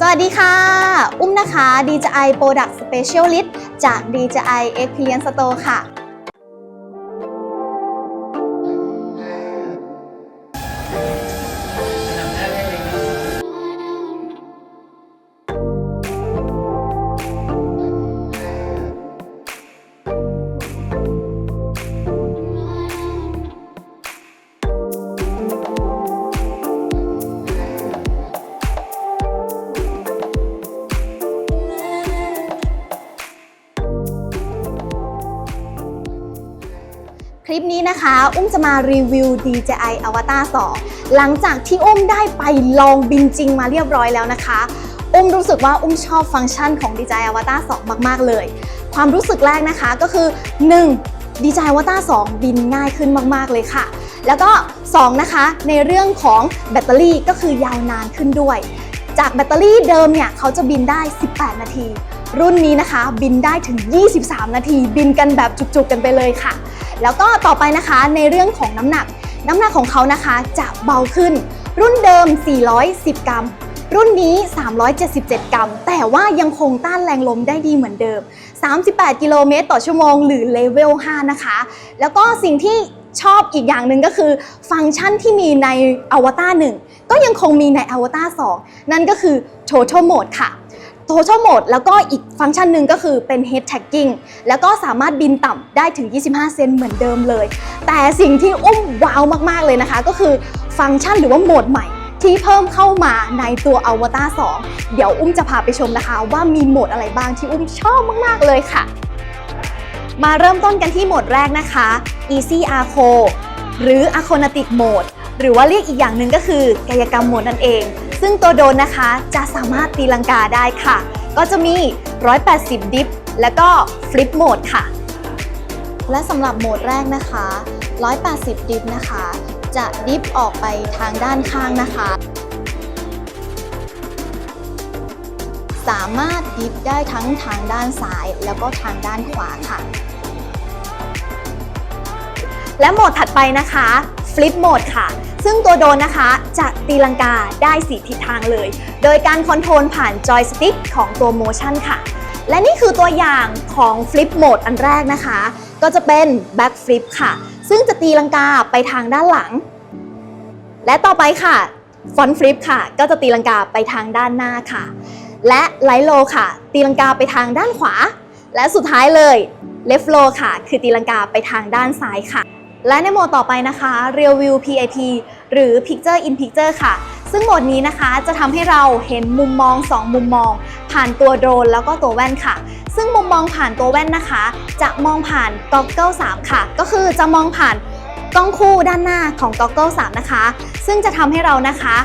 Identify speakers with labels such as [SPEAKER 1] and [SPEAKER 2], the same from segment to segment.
[SPEAKER 1] สวัสดีค่ะ อุ้มนะคะ DJI Product Specialist จาก DJI Experience Store ค่ะ ลิปนี้นะคะ อุ้มจะมารีวิว DJI Avatar 2 หลังจากที่อุ้มได้ไปลองบินจริงมาเรียบร้อยแล้วนะคะ อุ้มรู้สึกว่าอุ้มชอบฟังก์ชันของ DJI Avatar 2 มาก ๆ เลย ความรู้สึกแรกนะคะก็คือ 1. DJI Avatar 2 บินง่ายขึ้นมาก ๆ เลยค่ะ แล้วก็ 2 นะคะ ในเรื่องของแบตเตอรี่ก็คือยาวนานขึ้นด้วย จากแบตเตอรี่เดิมเนี่ยเขาจะบินได้ 18 นาทีรุ่นนี้นะคะบินได้ถึง 23 นาที บินกันแบบจุกๆกันไปเลยค่ะ แล้วก็ต่อไปนะคะในเรื่องของน้ำหนัก น้ำหนักของเขานะคะจะเบาขึ้น รุ่นเดิม 410 กรัม รุ่นนี้ 377 กรัม แต่ว่ายังคงต้านแรงลมได้ดีเหมือนเดิม 38 กิโลเมตรต่อชั่วโมงหรือเลเวล 5 นะคะ แล้วก็สิ่งที่ชอบอีกอย่างหนึ่งก็คือฟังก์ชันที่มีใน Avatar 1ก็ยังคงมีใน Avatar 2นั่นก็คือ Total Mode ค่ะ Total Mode แล้วก็อีกฟังก์ชันหนึ่งก็คือเป็น Head Tagging แล้วก็สามารถบินต่ำได้ถึง 25 เซนเหมือนเดิมเลย แต่สิ่งที่อุ้มว้าวมากๆเลยนะคะ ก็คือฟังก์ชันหรือว่าโหมดใหม่ที่เพิ่มเข้ามาในตัว Avatar 2 เดี๋ยวอุ้มจะพาไปชมนะคะ ว่ามีโหมดอะไรบ้างที่อุ้มชอบมาก ๆ เลยค่ะ มาเริ่มต้นกันที่โหมดแรกนะคะ Easy Arco หรือ Aconatic Mode หรือว่าเรียกอีกอย่างหนึ่งก็คือกายกรรมโหมดนั่นเอง ซึ่งตัวโดนนะคะจะสามารถตีลังกาได้ค่ะ ก็จะมี 180 ดิฟ แล้วก็ Flip Mode ค่ะ และสำหรับโหมดแรกนะคะ 180 ดิฟนะคะ จะดิฟออกไปทางด้านข้างนะคะ สามารถดิฟได้ทั้งทางด้านซ้ายแล้วก็ทางด้านขวาค่ะ และโหมดถัดไปนะคะ Flip Mode ค่ะ ซึ่งตัวโดนนะคะจะตีลังกาได้สีทิศทางเลย โดยการคอนโทรลผ่านจอยสติ๊กของตัว Motion ค่ะ และนี่คือตัวอย่างของ Flip Mode อันแรกนะคะ ก็จะเป็น Back Flip ค่ะ ซึ่งจะตีลังกาไปทางด้านหลัง และต่อไปค่ะ Front Flip ค่ะ ก็จะตีลังกาไปทางด้านหน้าค่ะ และไลท์โลค่ะ ตีลังกาไปทางด้านขวา และสุดท้ายเลย Left Low ค่ะ คือตีลังกาไปทางด้านซ้ายค่ะ และในโหมดต่อไปนะคะ Real View PIP หรือ Picture in Picture ค่ะ ซึ่งโหมดนี้นะคะจะทำให้เราเห็นมุมมอง 2 มุมมอง ผ่านตัวโดรนแล้วก็ตัวแว่นค่ะ ซึ่งมุมมองผ่านตัวแว่นนะคะ จะมองผ่าน Goggle 3 ค่ะ ก็คือจะมองผ่านกล้องคู่ด้านหน้าของ Goggle 3 นะคะ ซึ่งจะทำให้เรานะคะ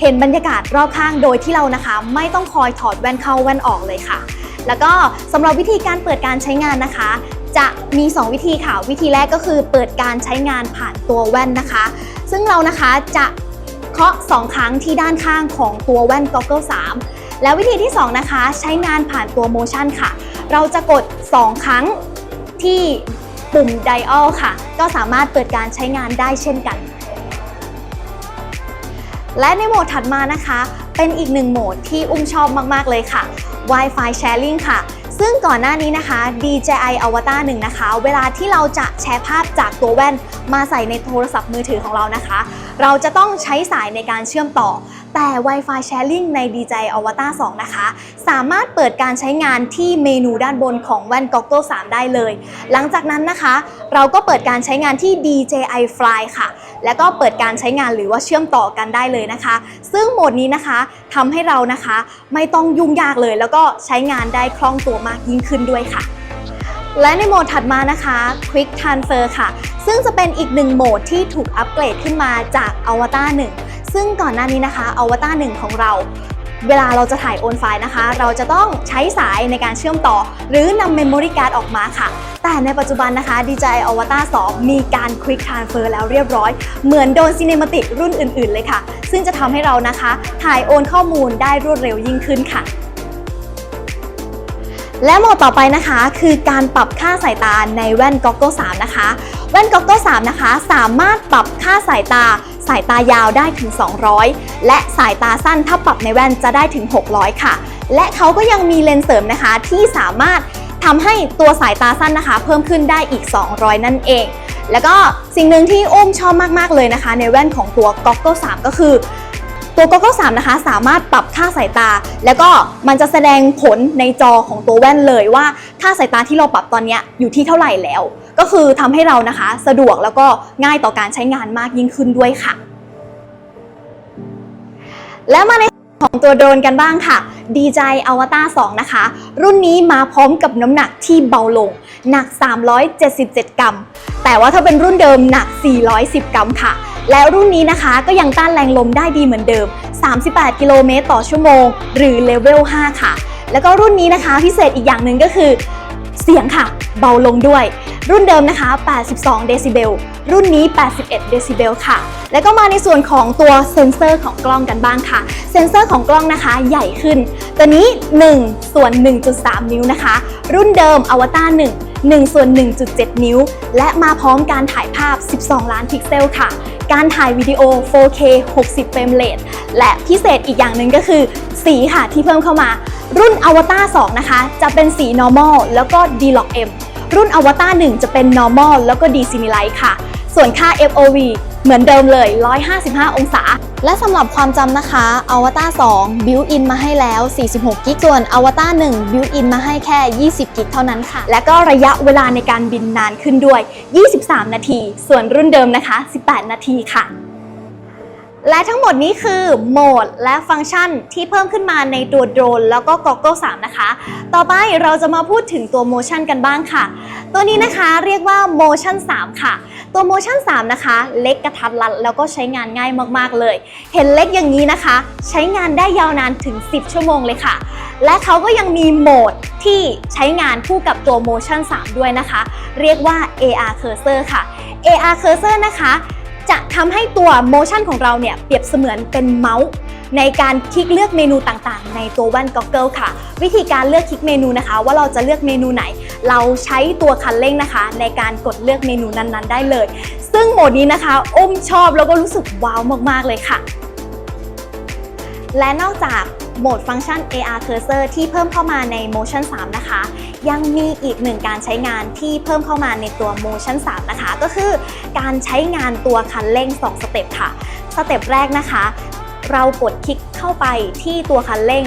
[SPEAKER 1] เห็นบรรยากาศรอบข้างโดยที่เรานะคะ ไม่ต้องคอยถอดแว่นเข้าแว่นออกเลยค่ะ แล้วก็สำหรับวิธีการเปิดการใช้งานนะคะ จะมี 2 วิธีค่ะ วิธีแรกก็คือเปิดการใช้งานผ่านตัวแว่นนะคะ ซึ่งเรานะคะจะเคาะ 2 ครั้งที่ด้านข้างของตัวแว่น Goggle 3 แล้ววิธีที่ 2 นะคะ ใช้งานผ่านตัว Motion ค่ะ เราจะกด 2 ครั้งที่ปุ่ม Dial ค่ะ ก็สามารถเปิดการใช้งานได้เช่นกัน และในโหมดถัดมานะคะ เป็นอีกหนึ่งโหมดที่อุ้มชอบมาก ๆ เลยค่ะ Wi-Fi Sharing ค่ะ ซึ่งก่อนหน้านี้นะคะ DJI Avatar 1 นะคะ เวลาที่เราจะแชร์ภาพจากตัวแว่นมาใส่ในโทรศัพท์มือถือของเรานะคะ เราจะต้องใช้สายในการเชื่อมต่อแต่ Wi-Fi Sharing ใน DJI Avatar 2 นะคะ สามารถเปิดการใช้งานที่เมนูด้านบนของแว่น Goggle 3 ได้เลย หลังจากนั้นนะคะ เราก็เปิดการใช้งานที่ DJI Fly ค่ะ แล้วก็เปิดการใช้งานหรือว่าเชื่อมต่อกันได้เลยนะคะ ซึ่งโหมดนี้นะคะทำให้เรานะคะไม่ต้องยุ่งยากเลย แล้วก็ใช้งานได้คล่องตัวมากยิ่งขึ้นด้วยค่ะและในโหมดถัดมานะคะ Quick Transfer ค่ะ ซึ่งจะเป็นอีกหนึ่งโหมดที่ถูกอัปเกรดขึ้นมาจาก Avatar 1 ซึ่งก่อนหน้านี้นะคะ Avatar 1ของเรา เวลาเราจะถ่ายโอนไฟล์นะคะ เราจะต้องใช้สายในการเชื่อมต่อ หรือนำ Memory Card ออกมาค่ะ แต่ในปัจจุบันนะคะ DJI Avatar 2 มีการ Quick Transfer แล้วเรียบร้อย เหมือนโดน Cinematic รุ่นอื่น ๆ เลยค่ะ ซึ่งจะทำให้เรานะคะ ถ่ายโอนข้อมูลได้รวดเร็วยิ่งขึ้นค่ะและโหมดต่อไปนะคะคือการปรับค่าสายตาในแว่น Goggle 3 นะคะ แว่น Goggle 3 นะคะ สามารถปรับค่าสายตา สายตายาวได้ถึง 200 และสายตาสั้นถ้าปรับในแว่นจะได้ถึง 600 ค่ะ และเขาก็ยังมีเลนส์เสริมนะคะที่สามารถทำให้ตัวสายตาสั้นนะคะ เพิ่มขึ้นได้อีก 200 นั่นเอง แล้วก็สิ่งหนึ่งที่อุ้มชอบมาก ๆ เลยนะคะ ในแว่นของตัว Goggle 3 ก็คือตัว Goggle 3 นะคะ สามารถปรับค่าสายตา แล้วก็มันจะแสดงผลในจอของตัวแว่นเลยว่าค่าสายตาที่เราปรับตอนนี้อยู่ที่เท่าไหร่แล้ว ก็คือทำให้เรานะคะสะดวกแล้วก็ง่ายต่อการใช้งานมากยิ่งขึ้นด้วยค่ะ แล้วมาในของตัวโดรนกันบ้างค่ะ DJI Avatar 2 นะคะ รุ่นนี้มาพร้อมกับน้ำหนักที่เบาลง หนัก 377 กรัม แต่ว่าถ้าเป็นรุ่นเดิมหนัก 410 กรัมค่ะ แล้วรุ่นนี้นะคะก็ยังต้านแรงลมได้ดีเหมือนเดิม 38 กิโลเมตรต่อชั่วโมง หรือเลเวล 5 ค่ะ แล้วก็รุ่นนี้นะคะพิเศษอีกอย่างหนึ่งก็คือ สียงค่ะ เบาลงด้วย รุ่นเดิมนะคะ 82 เดซิเบล รุ่นนี้ 81 เดซิเบลค่ะ แล้วก็มาในส่วนของตัวเซ็นเซอร์ของกล้องกันบ้างค่ะ เซ็นเซอร์ของกล้องนะคะใหญ่ขึ้น ตัวนี้ 1 ส่วน 1.3 นิ้วนะคะ รุ่นเดิมอวตาร1 1ส่วน1.7 นิ้ว และมาพร้อมการถ่ายภาพ 12 ล้านพิกเซลค่ะ การถ่ายวิดีโอ 4K 60 เฟรมเรทและพิเศษอีกอย่างหนึ่งก็คือ สีค่ะที่เพิ่มเข้ามา รุ่นอวตาร2นะคะ จะเป็นสี normal แล้วก็ D-Log M รุ่นอวตาร1จะเป็น normal แล้วก็ D Cinelight ค่ะ ส่วนค่า FOV เหมือนเดิมเลย 155 องศา และสำหรับความจำนะคะอวตาร2 built in มาให้แล้ว 46 กิก ส่วนอวตาร1 built in มาให้แค่ 20 กิกเท่านั้นค่ะ และก็ระยะเวลาในการบินนานขึ้นด้วย 23 นาที ส่วนรุ่นเดิมนะคะ 18 นาทีค่ะ และทั้งหมดนี้คือโหมดและฟังก์ชันที่เพิ่มขึ้นมาในตัวโดรน แล้วก็ Goggle 3 นะคะ ต่อไปเราจะมาพูดถึงตัว Motion กันบ้างค่ะ ตัวนี้นะคะเรียกว่า Motion 3 ค่ะ ตัว Motion 3 นะคะ เล็กกระทัดรัดแล้วก็ใช้งานง่ายมากๆเลย เห็นเล็กอย่างนี้นะคะ ใช้งานได้ยาวนานถึง 10 ชั่วโมงเลยค่ะ และเขาก็ยังมีโหมดที่ใช้งานคู่กับตัว Motion 3 ด้วยนะคะ เรียกว่า AR Cursor ค่ะ AR Cursor นะคะ จะทำให้ตัว motion ของเราเนี่ยเปรียบเสมือนเป็นเมาส์ในการคลิกเลือกเมนูต่างๆ ในตัวแว่น Goggle ค่ะ วิธีการเลือกคลิกเมนูนะคะ ว่าเราจะเลือกเมนูไหน เราใช้ตัวคันเร่งนะคะ ในการกดเลือกเมนูนั้นๆ ได้เลย ซึ่งโหมดนี้นะคะอ้มชอบแล้วก็รู้สึกว้าวมากๆเลยค่ะ และนอกจาก โหมดฟังก์ชัน AR Cursor ที่เพิ่มเข้ามาใน Motion 3 นะคะ ยังมีอีกหนึ่งการใช้งานที่เพิ่มเข้ามาในตัว Motion 3 นะคะ ก็คือการใช้งานตัวคันเร่ง 2 สเต็ปค่ะ สเต็ปแรกนะคะ เรากดคลิกเข้าไปที่ตัวคันเร่ง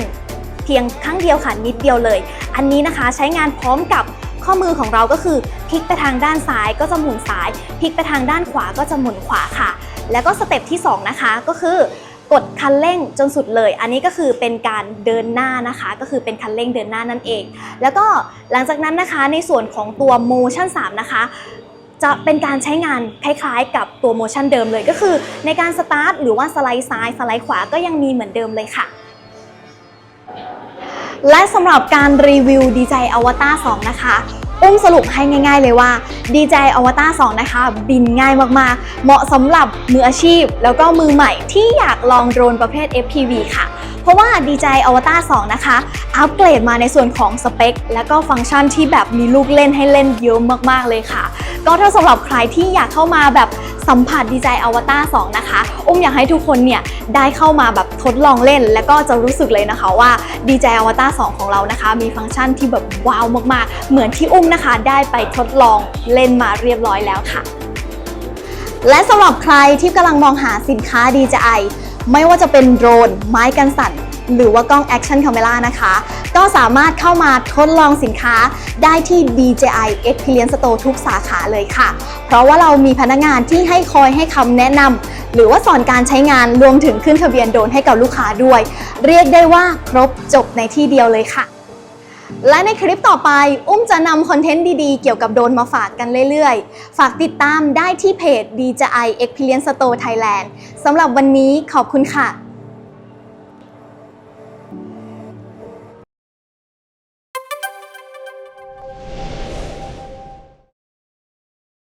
[SPEAKER 1] เพียงครั้งเดียวค่ะนิดเดียวเลย อันนี้นะคะใช้งานพร้อมกับข้อมือของเราก็คือพลิกไปทางด้านซ้ายก็จะหมุนซ้าย พลิกไปทางด้านขวาก็จะหมุนขวาค่ะ แล้วก็สเต็ปที่สองนะคะก็คือ กดคันเร่งจนสุดเลย อันนี้ก็คือเป็นการเดินหน้านะคะ ก็คือเป็นคันเร่งเดินหน้านั่นเอง แล้วก็หลังจากนั้นนะคะในส่วนของตัว motion 3 นะคะ จะเป็นการใช้งานคล้ายๆ กับตัว motion เดิมเลย ก็คือในการสตาร์ทหรือว่าสไลด์ซ้ายสไลด์ขวาก็ยังมีเหมือนเดิมเลยค่ะและสำหรับการรีวิว DJI Avatar 2นะคะ อุ้มสรุปให้ง่าย ๆ เลยว่า DJI Avatar 2 นะคะ บินง่ายมากๆ เหมาะสำหรับมืออาชีพ แล้วก็มือใหม่ที่อยากลองโดรนประเภท FPV ค่ะ เพราะว่า DJI Avatar 2 นะคะ อัปเกรดมาในส่วนของสเปค และก็ฟังก์ชันที่แบบมีลูกเล่นให้เล่นเยอะมากๆเลยค่ะ ก็ถ้าสำหรับใครที่อยากเข้ามาแบบสัมผัส DJI Avatar 2นะคะ อุ้มอยากให้ทุกคนเนี่ยได้เข้ามาแบบทดลองเล่น และก็จะรู้สึกเลยนะคะว่า DJI Avatar 2ของเรานะคะ มีฟังก์ชันที่แบบว้าวมากๆ เหมือนที่อุ้มนะคะ ได้ไปทดลองเล่นมาเรียบร้อยแล้วค่ะ และสำหรับใครที่กำลังมองหาสินค้า DJI ไม่ว่าจะเป็นโดรน ไม้กันสั่น หรือว่ากล้องแอคชั่นคาเมล่านะคะ ก็สามารถเข้ามาทดลองสินค้าได้ที่ DJI Experience Store ทุกสาขาเลยค่ะ เพราะว่าเรามีพนักงานที่ให้คอยให้คำแนะนำหรือว่าสอนการใช้งานรวมถึงขึ้นทะเบียนโดรนให้กับลูกค้าด้วย เรียกได้ว่าครบจบในที่เดียวเลยค่ะ และในคลิปต่อไป อุ้มจะนำคอนเทนต์ดีๆ เกี่ยวกับโดนมาฝากกันเรื่อยๆ ฝากติดตามได้ที่เพจ DJI Experience Store Thailand สำหรับวันนี้ขอบคุณค่ะ